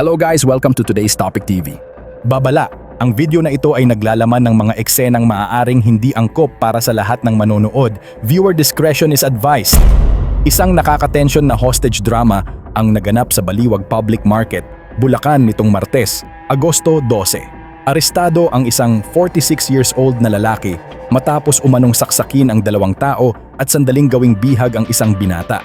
Hello guys, welcome to today's Topic TV. Babala, ang video na ito ay naglalaman ng mga eksenang maaaring hindi angkop para sa lahat ng manonood. Viewer discretion is advised. Isang nakakatensyon na hostage drama ang naganap sa Baliwag Public Market, Bulacan nitong Martes, Agosto 12. Arestado ang isang 46 years old na lalaki matapos umanong saksakin ang dalawang tao at sandaling gawing bihag ang isang binata.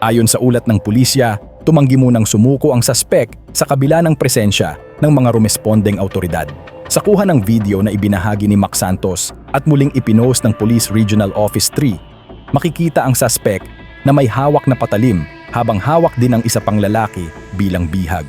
Ayon sa ulat ng pulisya, tumanggi munang sumuko ang suspek sa kabila ng presensya ng mga rumespondeng autoridad. Sa kuha ng video na ibinahagi ni Mac Santos at muling ipinost ng Police Regional Office 3, makikita ang suspek na may hawak na patalim habang hawak din ang isa pang lalaki bilang bihag.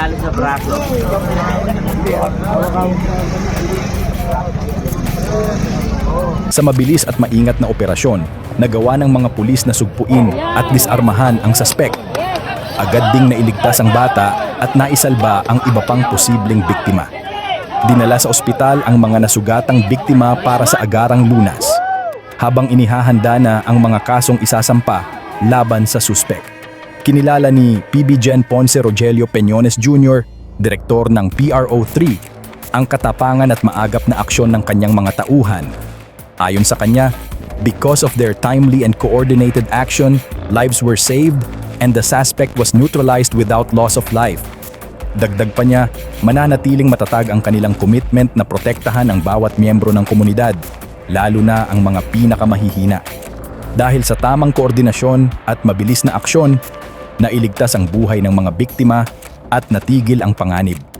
nadali sa braso. Sa mabilis at maingat na operasyon, nagawa ng mga pulis na sugpuin at disarmahan ang suspek. Agad ding nailigtas ang bata at naisalba ang iba pang posibleng biktima. Dinala sa ospital ang mga nasugatang biktima para sa agarang lunas, habang inihahanda na ang mga kasong isasampa laban sa suspek. Kinilala ni PB Gen Ponce Rogelio Peñones Jr., direktor ng PRO3, ang katapangan at maagap na aksyon ng kanyang mga tauhan Ayon sa kanya, because of their timely and coordinated action, lives were saved and the suspect was neutralized without loss of life. Dagdag pa niya, mananatiling matatag ang kanilang commitment na protektahan ang bawat miyembro ng komunidad, lalo na ang mga pinakamahihina. Dahil sa tamang koordinasyon at mabilis na aksyon, nailigtas ang buhay ng mga biktima at natigil ang panganib.